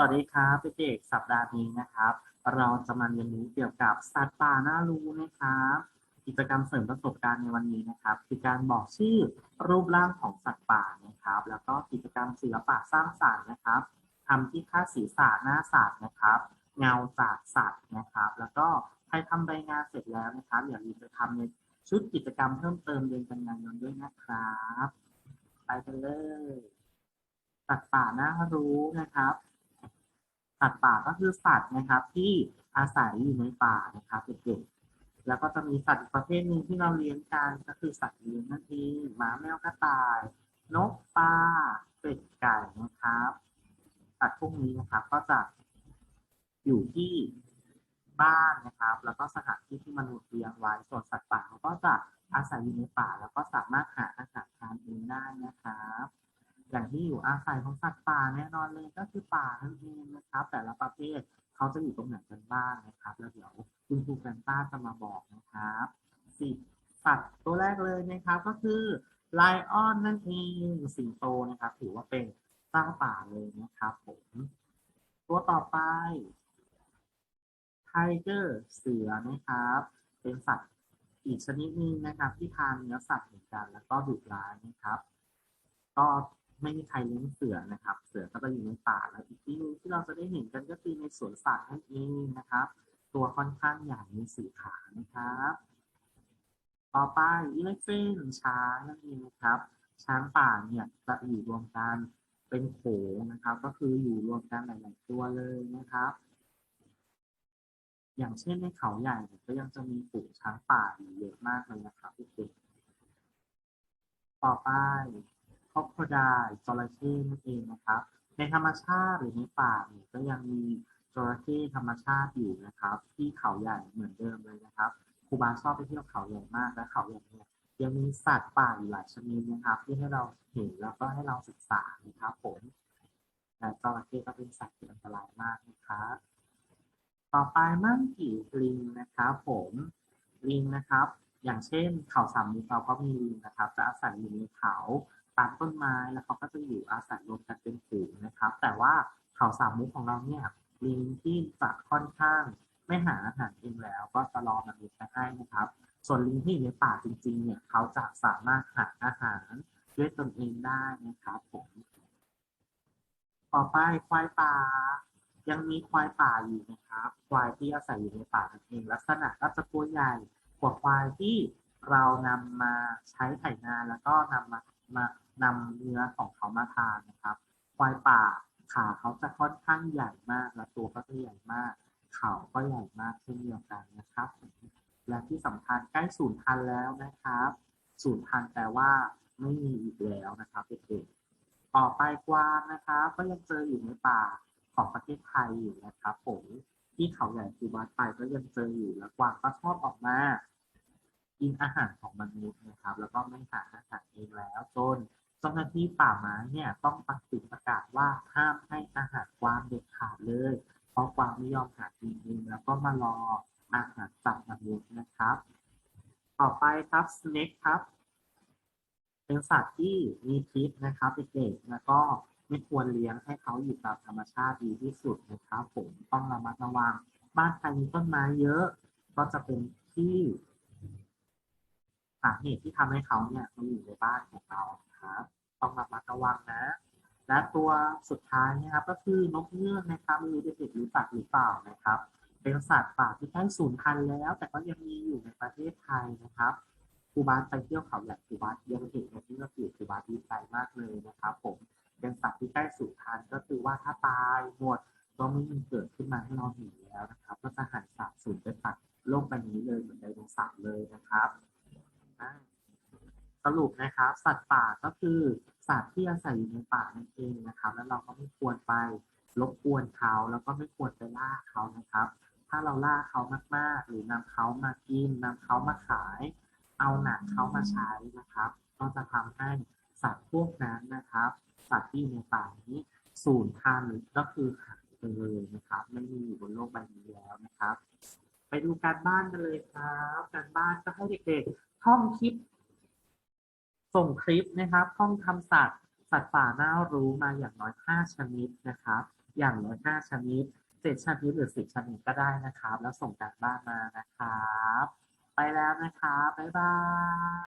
วัสดีครับเด็กๆสัปดาห์นี้นะครับ เราจะมาเรียนรู้เกี่ยวกับสัตว์ป่าน่ารู้นะครับกิจกรรมเสริมประสบการณ์ในวันนี้นะครับ คือการบอกชื่อรูปร่างของสัตว์ป่านะครับ แล้วก็กิจกรรมศิลปะสร้างสรรค์นะครับทำที่ค่าดศีรษะหน้าสัตว์นะครับ เงาจากสัตว์นะครับ แล้วก็ใครทำใบงานเสร็จแล้วนะครับอย่าลืมไปทำในชุดกิจกรรมเพิ่มเติมเดือนกันยายนด้วยนะครับ ไปกันเลยสัตว์ป่าน่ารู้นะครับ สัตว์ป่าก็คือสัตว์นะครับที่อาศัยอยู่ในป่านะครับเด็กๆแล้วก็จะมีสัตว์อีกประเภทหนึ่งที่เราเลี้ยงกันก็คือสัตว์เลี้ยงนั่นเองหมาแมวกระต่าย นกปลาเป็ดไก่นะครับสัตว์พวกนี้นะครับก็จะอยู่ที่บ้านนะครับ แล้วก็สถานที่ที่มนุษย์เลี้ยงไว้ส่วนสัตว์ป่าเขาก็จะอาศัยอยู่ในป่า แล้วก็สามารถหาอาหารทานเองได้นะครับ อย่างที่อยู่อาศัยของสัตว์ป่าแน่นอนเลยก็คือป่านั่นเองนะครับ แต่ละประเภทเขาจะอยู่ตรงไหนกันบ้างนะครับ แล้วเดี๋ยวคุณครูแฟนต้าจะมาบอกนะครับสิสัตว์ตัวแรกเลยนะครับก็คือไลออนนั่นเองสิงโตนะครับ ถือว่าเป็นสร้างป่าเลยนะครับผมตัวต่อไปไทเกอร์เสือนะครับ เป็นสัตว์อีกชนิดหนึงนะครับ ที่ทานเนื้อสัตว์เหมือนกัน แล้วก็ดุร้ายนะครับก็ ไม่มีใครเลี้ยงเสือนะครับ เสือก็จะอยู่ในป่าแล้วอีกที่นึงที่เราจะได้เห็นกันก็คือในสวนสัตว์นั่นเองนะครับ ตัวค่อนข้างใหญ่มีสีขานะครับ ต่อไปอีเลฟเฟนช้างนั่นเองนะครับ ช้างป่าเนี่ยจะอยู่รวมกันเป็นโขงนะครับ ก็คืออยู่รวมกันหลาย ๆ ตัวเลยนะครับ อย่างเช่นในเขาใหญ่ก็ยังจะมีฝูงช้างป่าอยู่เยอะมากเลยนะครับทุกคนต่อไป ครอบคดายจระเข้นั่นเองนะครับ ในธรรมชาติหรือในป่าเนี่ยก็ยังมีจระเข้ธรรมชาติอยู่นะครับ ที่เขาใหญ่เหมือนเดิมเลยนะครับครูบาชอบไปเที่ยวเขาใหญ่มากและเขาใหญ่เนี่ยยังมีสัตว์ป่าอีกหลายชนิดนะครับ ที่ให้เราเห็นแล้วก็ให้เราศึกษานะครับผมแต่จระเข้ก็เป็นสัตว์ที่อันตรายมากนะครับต่อไปมั่งกี่ลิงนะครับผมลิงนะครับ อย่างเช่นเขาสามมุกเราก็มีลิงนะครับ จะอาศัยอยู่ในเขา ตามต้นไม้แล้วเขาก็จะอยู่อาศัยรวมกันเป็นฝูงนะครับ แต่ว่าเขาสามมุกของเราเนี่ยลิงที่จะค่อนข้างไม่หาอาหารเองแล้วก็จะรอมนุษย์มาให้นะครับ ส่วนลิงที่อยู่ในป่าจริงๆ เนี่ยเขาจะสามารถหาอาหารด้วยตนเองได้นะครับผมต่อไปควายป่า ยังมีควายป่าอยู่นะครับ ควายที่อาศัยอยู่ในป่านั่นเองลักษณะก็จะตัวใหญ่กว่าควายที่เรานำมาใช้ไถนาแล้วก็นำมา มานำเนื้อของเขามาทานนะครับ ควายป่าขาเขาจะค่อนข้างใหญ่มาก และตัวก็จะใหญ่มาก เขาก็ใหญ่มากเช่นเดียวกันนะครับ และที่สำคัญใกล้สูญพันธุ์แล้วนะครับสูญพันธุ์แปลว่าไม่มีอีกแล้วนะครับเด็กๆต่อไปกวางนะครับ ก็ยังเจออยู่ในป่าของประเทศไทยอยู่นะครับผมที่เขาใหญ่คูบาไปก็ยังเจออยู่และกวางก็ชอบออกมา กินอาหารของมนุษย์นะครับ แล้วก็ไม่หาอาหารเองแล้วจนเจ้าหน้าที่ป่าไม้เนี่ยต้องประกาศประกาศว่าห้ามให้อาหารกวางเด็ดขาดเลย เพราะกวางไม่ยอมหากินเองแล้วก็มารออาหารจากมนุษย์นะครับ ต่อไปครับสเน็กครับ เป็นสัตว์ที่มีพิษนะครับเด็กๆแล้วก็ไม่ควรเลี้ยงให้เขาอยู่ตามธรรมชาติดีที่สุดนะครับผมต้องระมัดระวัง บ้านใครมีต้นไม้เยอะ ก็จะเป็นที่ สาเหตุที่ทำให้เขาเนี่ยมาอยู่ในบ้านของเราครับต้องระมัดระวังนะ และตัวสุดท้ายนะครับก็คือนกเงือกนะครับม่รู้เด็กๆรู้จักหรือเปล่านะครับ เป็นสัตว์ป่าที่ใกล้สูญพันธุ์แล้ว แต่ก็ยังมีอยู่ในประเทศไทยนะครับครูบาไปเที่ยวเขาใหญ่ครูบาสยังเห็นนกเงือกอยู่ครูบาดีใจมากเลยนะครับ ผมเป็นสัตว์ที่ใกล้สูญพันธุ์ก็คือว่าถ้าตายหมดก็ไม่มีเกิดขึ้นมาให้เราเห็นแล้วนะครับ ก็จะหายสาบสูญไปจากโลกใบนี้เลยเหมือนไดโนเสาร์เลยนะครับ สรุปนะครับ สัตว์ป่าก็คือสัตว์ที่อาศัยอยู่ในป่านั่นเองนะครับ แล้วเราก็ไม่ควรไปรบกวนเขาแล้วก็ไม่ควรไปล่าเขานะครับ ถ้าเราล่าเขามากๆ หรือนำเขามากินนำเขามาขาย เอาหนังเขามาใช้นะครับ ก็จะทำให้สัตว์พวกนั้นนะครับ สัตว์ที่ในป่านี้สูญพันธุ์ก็คือหายไปเลยนะครับ ไม่มีอยู่บนโลกใบนี้แล้วนะครับ ไปดูการบ้านกันเลยครับ การบ้านก็ให้เด็กๆ ท่องคลิป ส่งคลิปนะครับ ท่องคำศัพท์สัตว์ป่าน่ารู้มาอย่างน้อย 5 ชนิดนะครับ อย่างน้อยห้าชนิด 7 ชนิดหรือสิบชนิดก็ได้นะครับ แล้วส่งการบ้านมานะครับ ไปแล้วนะครับ บ๊ายบาย